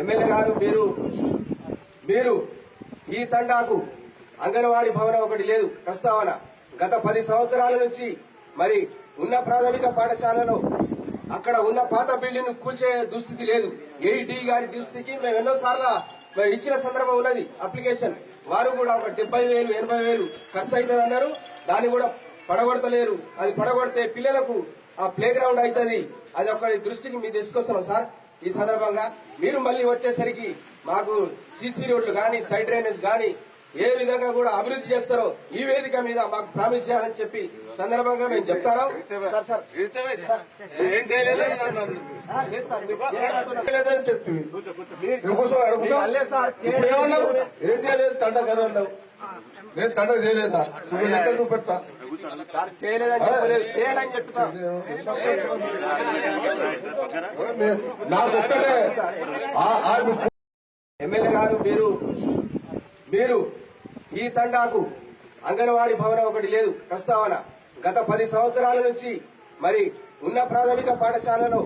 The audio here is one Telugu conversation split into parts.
ఎమ్మెల్యే గారు మీరు మీరు ఈ తండాకు అంగన్వాడీ భవనం ఒకటి లేదు. ప్రస్తావన గత పది సంవత్సరాల నుంచి మరి ఉన్న ప్రాథమిక పాఠశాలలో అక్కడ ఉన్న పాత బిల్డింగ్ కూల్చే దుస్థితి లేదు. ఏఈడి గారి దుస్థితికి మేము ఎన్నో సార్లు మరి ఇచ్చిన సందర్భం ఉన్నది అప్లికేషన్. వారు కూడా ఒక డెబ్బై వేలు ఎనభై వేలు ఖర్చు అవుతుంది అన్నారు. దాన్ని కూడా పడగొడతలేరు. అది పడగొడితే పిల్లలకు ఆ ప్లే గ్రౌండ్ అవుతుంది అది ఒక దృష్టికి మీ తీసుకొస్తున్నాం సార్. ఈ సందర్భంగా మీరు మళ్ళీ వచ్చేసరికి మాకు సీసీ రోడ్లు కానీ సైడ్ డ్రైనేజ్ కానీ ఏ విధంగా కూడా అభివృద్ధి చేస్తారో ఈ వేదిక మీద మాకు ప్రామిస్ చేయాలని చెప్పి సందర్భంగా మేము సార్ సార్ ఏం చేయలేదు తండ కదా నేను తండ చేయలేదా నువ్వు ఎక్కడ చేయాలని చెప్తా. నాకు ఒక్కటే. ఎమ్మెల్యే గారు మీరు మీరు ఈ తండాకు అంగన్వాడీ భవనం ఒకటి లేదు. ప్రస్తావన గత పది సంవత్సరాల నుంచి మరి ఉన్న ప్రాథమిక పాఠశాలలో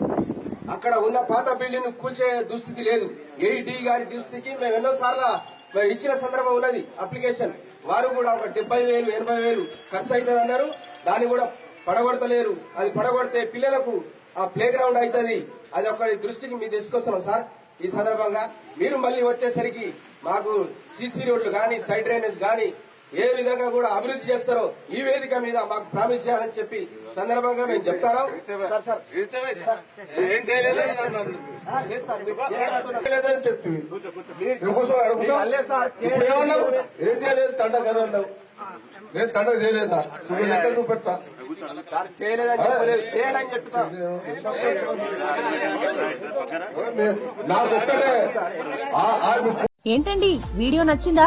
అక్కడ ఉన్న పాత బిల్డింగ్ కూల్చే దుస్థితి లేదు. ఏఈడి గారి దుస్థితికి మేము ఎన్నో సార్లు మరి ఇచ్చిన సందర్భం ఉన్నది. అప్లికేషన్ వారు కూడా ఒక డెబ్బై వేలు ఎనభై వేలు ఖర్చు అవుతుంది అన్నారు. దాన్ని కూడా పడగొడతలేరు. అది పడగొడితే పిల్లలకు ఆ ప్లే గ్రౌండ్ అవుతుంది. అది ఒక దృష్టికి మీ తీసుకొస్తున్నాం సార్. ఈ సందర్భంగా మీరు మళ్ళీ వచ్చేసరికి మాకు సీసీ రోడ్లు కానీ సైడ్ డ్రైనేజ్ కానీ ఏ విధంగా కూడా అభివృద్ధి చేస్తారో ఈ వేదిక మీద మాకు ప్రామిస్ చేయాలని చెప్పి సందర్భంగా మేము చెప్తాను సార్ సార్. ఏం చేయలేదని అన్నాను. ఆ, లేదు సార్ మీరు చేయలేదంటున్నారు. చేయలేదని చెప్తుంది నువ్వు మీరు అల్లే సార్ ఇప్పుడు ఏమన్నావు? ఏం చేయలేదు తండ కదా నేను తండ నువ్వు ఏంటండి? వీడియో నచ్చిందా?